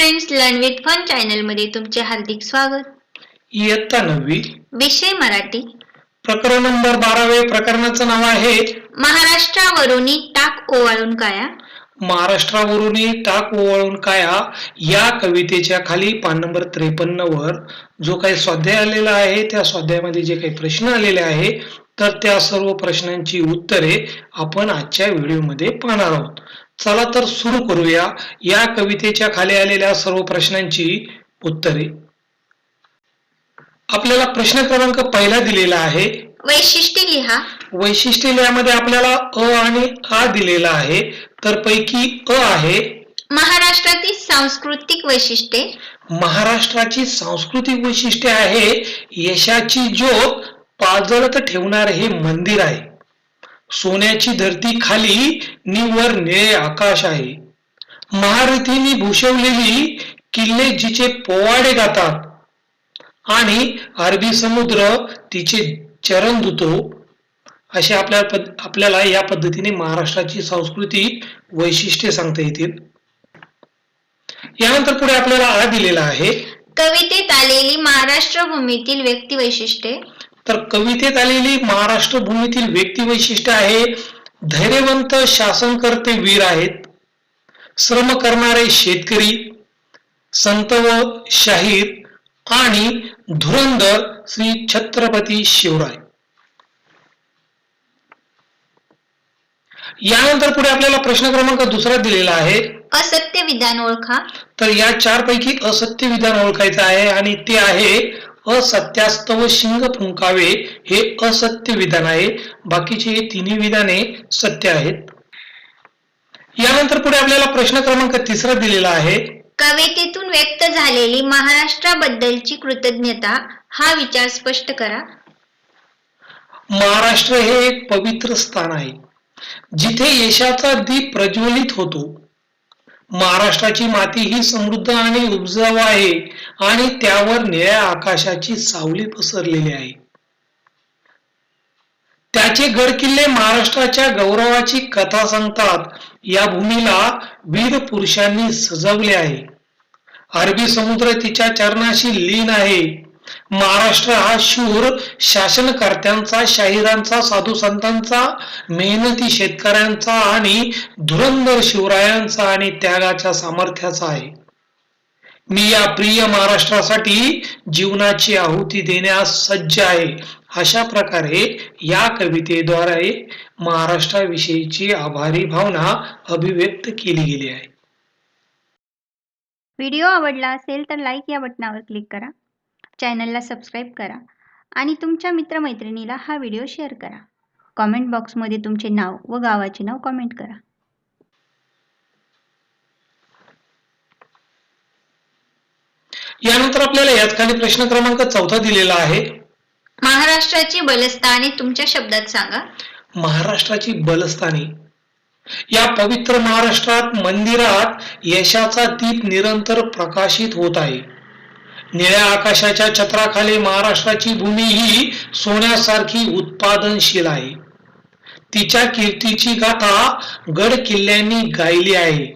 Friends learn with fun चॅनलमध्ये तुमचे हार्दिक स्वागत. इयत्ता नववी. विषय मराठी. प्रकरण नंबर बारावे प्रकरणाचं नाव आहे. महाराष्ट्रावरून टाक ओवाळून काया. महाराष्ट्रावरून टाक ओवाळून काया या कवितेच्या खाली पान नंबर त्रेपन्न वर जो काही स्वाध्याय आलेला आहे त्या स्वाध्यायामध्ये जे काही प्रश्न आलेले आहे तर त्या सर्व प्रश्नांची उत्तरे आपण आजच्या व्हिडिओमध्ये पाहणार आहोत. चला तर सुरू करूया या कवितेच्या खाली आलेल्या सर्व प्रश्नांची उत्तरे. आपल्याला प्रश्न क्रमांक पहिला दिलेला आहे. वैशिष्ट्य लिहा. वैशिष्ट्य यामध्ये आपल्याला अ आणि आ दिलेला आहे. तर पैकी अ आहे. महाराष्ट्रातील सांस्कृतिक वैशिष्ट्ये. महाराष्ट्राची सांस्कृतिक वैशिष्ट्य आहे. यशाची ज्योत पाजळत ठेवणारे हे मंदिर आहे. सोन्याची धरती खाली निवर निळे आकाश आहे. महारथीने भूषवलेली किल्ले जिचे पोवाडे गातात. आणि अरबी समुद्र तिचे चरण धुतो. असे आपल्या पद- आपल्याला या पद्धतीने महाराष्ट्राची सांस्कृतिक वैशिष्ट्ये सांगता येतील. यानंतर पुढे आपल्याला आ दिलेला आहे. कवितेत आलेली महाराष्ट्र भूमीतील व्यक्ती वैशिष्ट्ये तर कवितेत आलेली महाराष्ट्र भूमीतील व्यक्ती वैशिष्ट्य आहे धैर्यवंत शासनकर्ते वीर आहेत. श्रम करणारे शेतकरी संत व शाहीर आणि धुरंधर श्री छत्रपती शिवराय. यानंतर पुढे आपल्याला प्रश्न क्रमांक दुसरा दिलेला आहे. असत्य विधान ओळखा. तर या चार पैकी असत्य विधान ओळखायचं आहे आणि ते आहे असत्यास्तव शिंग फुंकावे हे असत्य विधान आहे. बाकीचे हे तिन्ही विधाने सत्य आहेत. यानंतर पुढे आपल्याला प्रश्न क्रमांक तिसरा दिलेला आहे. कवितेतून व्यक्त झालेली महाराष्ट्राबद्दलची कृतज्ञता हा विचार स्पष्ट करा. महाराष्ट्र हे एक पवित्र स्थान आहे. जिथे यशाचा दीप प्रज्वलित होतो. महाराष्ट्राची माती ही समृद्ध आणि उपजाऊ आहे आणि त्यावर निळ्या आकाशाची सावली पसरलेली आहे. त्याचे गडकिल्ले महाराष्ट्राच्या गौरवाची कथा सांगतात. या भूमीला वीर पुरुषांनी सजवले आहे. अरबी समुद्र तिच्या चरणाशी लीन आहे. महाराष्ट्र हा शूर शासनकर्त्यांचा शाहिरांचा साधू संतांचा मेहनती शेतकऱ्यांचा आणि धुरंधर शिवरायांचा आणि त्यागाच्या सामर्थ्याचा आहे. मी या प्रिय महाराष्ट्रासाठी जीवनाची आहुती देण्यास सज्ज आहे. अशा प्रकारे या कवितेद्वारे महाराष्ट्राविषयीची आभारी भावना अभिव्यक्त केली गेली आहे. व्हिडिओ आवडला असेल तर लाईक या बटनावर क्लिक करा. चॅनलला सबस्क्राईब करा आणि तुमच्या मित्रमैत्रिणीला हा व्हिडिओ शेअर करा. कॉमेंट बॉक्समध्ये तुमचे नाव व गावाचे नाव कॉमेंट करा. यानंतर आपल्याला यात खाली प्रश्न क्रमांक चौथा दिलेला आहे. महाराष्ट्राची बलस्थाने तुमच्या शब्दात सांगा. महाराष्ट्राची बलस्थाने. या पवित्र महाराष्ट्रात मंदिरात यशाचा दीप निरंतर प्रकाशित होत आहे. निळ्या आकाशाच्या छत्राखाली महाराष्ट्राची भूमी ही सोन्यासारखी उत्पादनशील आहे. तिच्या कीर्तीची गाथा गड किल्ल्यांनी गायली आहे.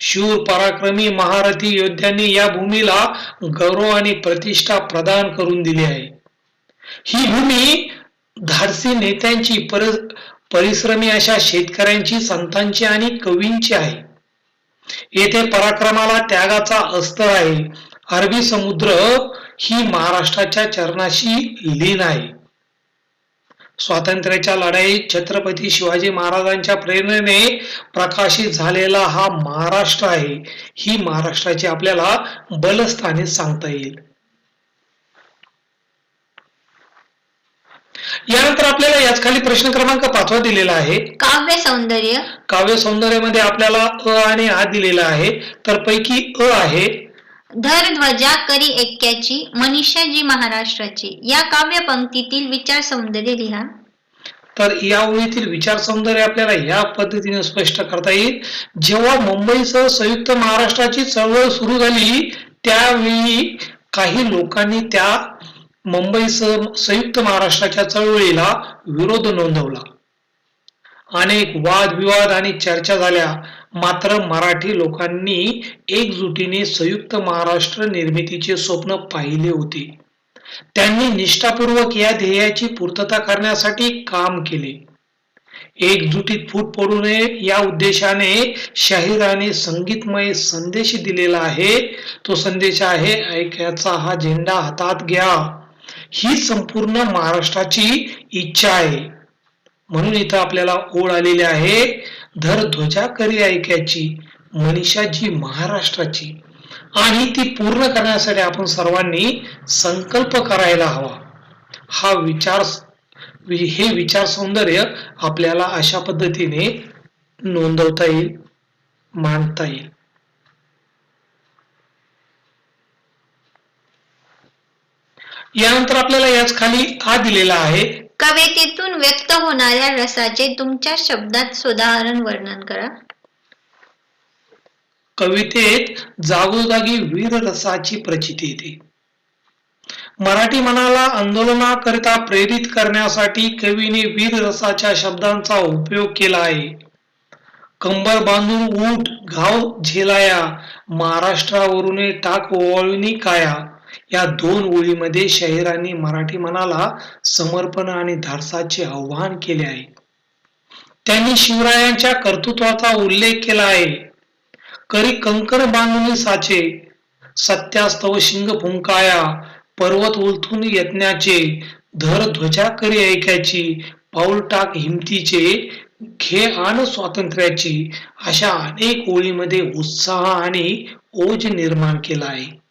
शूर पराक्रमी महारथी योद्ध्यांनी या भूमीला गौरव आणि प्रतिष्ठा प्रदान करून दिली आहे. ही भूमी धाडसी नेत्यांची पर परिश्रमी अशा शेतकऱ्यांची संतांची आणि कवींची आहे. येथे पराक्रमाला त्यागाचा अस्तर आहे. अरबी समुद्र ही महाराष्ट्राच्या चरणाशी लीन आहे. स्वातंत्र्याच्या लढाईत छत्रपती शिवाजी महाराजांच्या प्रेरणेने प्रकाशित झालेला हा महाराष्ट्र आहे ही महाराष्ट्राची आपल्याला बलस्थाने सांगता येईल. यानंतर आपल्याला याच खाली प्रश्न क्रमांक पाचवा दिलेला आहे. काव्य सौंदर्य. काव्य सौंदर्यामध्ये आपल्याला अ आणि आ दिलेला आहे. तर पैकी अ आहे. धर ध्वजा करी एक्क्याची मनीषाजी महाराष्ट्राची. या काव्य पंक्तीतील विचार सौंदर्य लिहा. तर या ओळीतील विचार सौंदर्य आपल्याला या पद्धतीने स्पष्ट करता येईल. जेव्हा मुंबईसह संयुक्त महाराष्ट्राची चळवळ सुरू झाली त्यावेळी काही लोकांनी त्या मुंबईसह संयुक्त महाराष्ट्राच्या चळवळीला विरोध नोंदवला. अनेक वादविवाद आणि चर्चा झाल्या. मात्र मराठी लोकांनी एकजुटीने संयुक्त महाराष्ट्र निर्मितीचे स्वप्न पाहिले होते. त्यांनी निष्ठापूर्वक या ध्येयाची पूर्तता करण्यासाठी काम केले. एकजुटीत फूट पडू नये या उद्देशाने शाहिराने संगीतमय संदेश दिलेला आहे. तो संदेश आहे ऐक्याचा हा झेंडा हातात घ्या. ही संपूर्ण महाराष्ट्राची इच्छा आहे. म्हणून इथं आपल्याला ओळ आलेली आहे. धर ध्वजा करी ऐक्याची मनीषाजी महाराष्ट्राची. आणि ती पूर्ण करण्यासाठी आपण सर्वांनी संकल्प करायला हवा. हा विचार हे विचार सौंदर्य आपल्याला अशा पद्धतीने नोंदवता येईल मांडता येईल. यानंतर आपल्याला याच खाली आ दिलेला आहे कवितेतून व्यक्त होणाऱ्या रसाचे तुमच्या शब्दात सुधारण वर्णन करा. कवितेत जागोजागी वीर रसाची प्रचिती येते. मराठी मनाला आंदोलनाकरिता प्रेरित करण्यासाठी कवीने वीर रसाच्या शब्दांचा उपयोग केला आहे. कंबर बांधून ऊट घाव झेलाया महाराष्ट्रावरून टाक ओवाळून काया. या दोन ओळीमध्ये शाहिरांनी मराठी मनाला समर्पण आणि धाडसाचे आव्हान केले आहे. त्यांनी शिवरायांच्या कर्तृत्वाचा उल्लेख केला आहे. करी कंकर बांधून साचे सत्यास्तव शिंग फुंकाया पर्वत उलथून यत्नाचे धर ध्वजा करी ऐकायची पाऊल टाक हिमतीचे घे आण स्वातंत्र्याची अशा अनेक ओळीमध्ये उत्साह आणि ओज निर्माण केला आहे.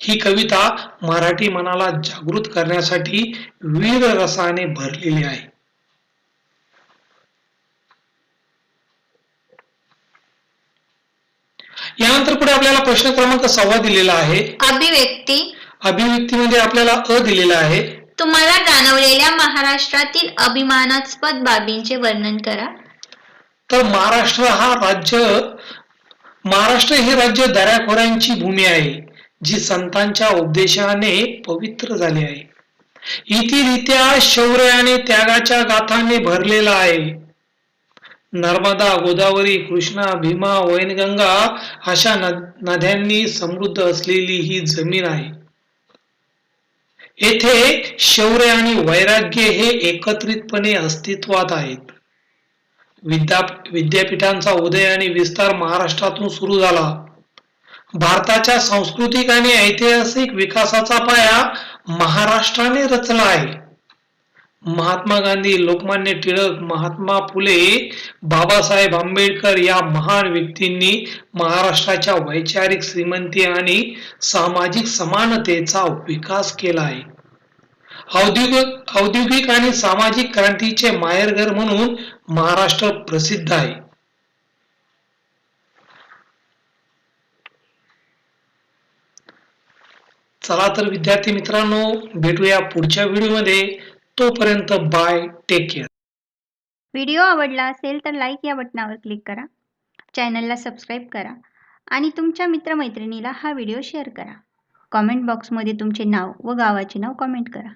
ही कविता मराठी मनाला जागृत करण्यासाठी वीर रसाने भरलेली आहे. यानंतर पुढे आपल्याला प्रश्न क्रमांक सव्वा दिलेला आहे. अभिव्यक्ती. अभिव्यक्तीमध्ये आपल्याला अ दिलेला आहे. तुम्हाला जाणवलेल्या महाराष्ट्रातील अभिमानास्पद बाबींचे वर्णन करा. तर महाराष्ट्र हा राज्य महाराष्ट्र हे राज्य दऱ्याखोऱ्यांची भूमी आहे. जी संतांच्या उपदेशाने पवित्र झाली आहे. येथील इतिहास शौर्य आणि त्यागाच्या गाथांनी भरलेला आहे. नर्मदा गोदावरी कृष्णा भीमा वैनगंगा अशा नद्यांनी समृद्ध असलेली ही जमीन आहे. येथे शौर्य आणि वैराग्य हे एकत्रितपणे अस्तित्वात आहेत. विद्यापीठांचा उदय आणि विस्तार महाराष्ट्रातून सुरू झाला. भारताच्या सांस्कृतिक आणि ऐतिहासिक विकासाचा पाया महाराष्ट्राने रचला आहे. महात्मा गांधी लोकमान्य टिळक महात्मा फुले बाबासाहेब आंबेडकर या महान व्यक्तींनी महाराष्ट्राच्या वैचारिक श्रीमंती आणि सामाजिक समानतेचा विकास केला आहे. औद्योगिक औद्योगिक आणि सामाजिक क्रांतीचे माहेरघर म्हणून महाराष्ट्र प्रसिद्ध आहे. चला तर विद्यार्थी मित्रांनो भेटूया पुढच्या व्हिडिओमध्ये. तोपर्यंत बाय टेक केअर व्हिडिओ आवडला असेल तर लाईक या बटनावर क्लिक करा. चॅनलला सबस्क्राईब करा आणि तुमच्या मित्रमैत्रिणीला हा व्हिडिओ शेअर करा. कॉमेंट बॉक्समध्ये तुमचे नाव व गावाचे नाव कॉमेंट करा.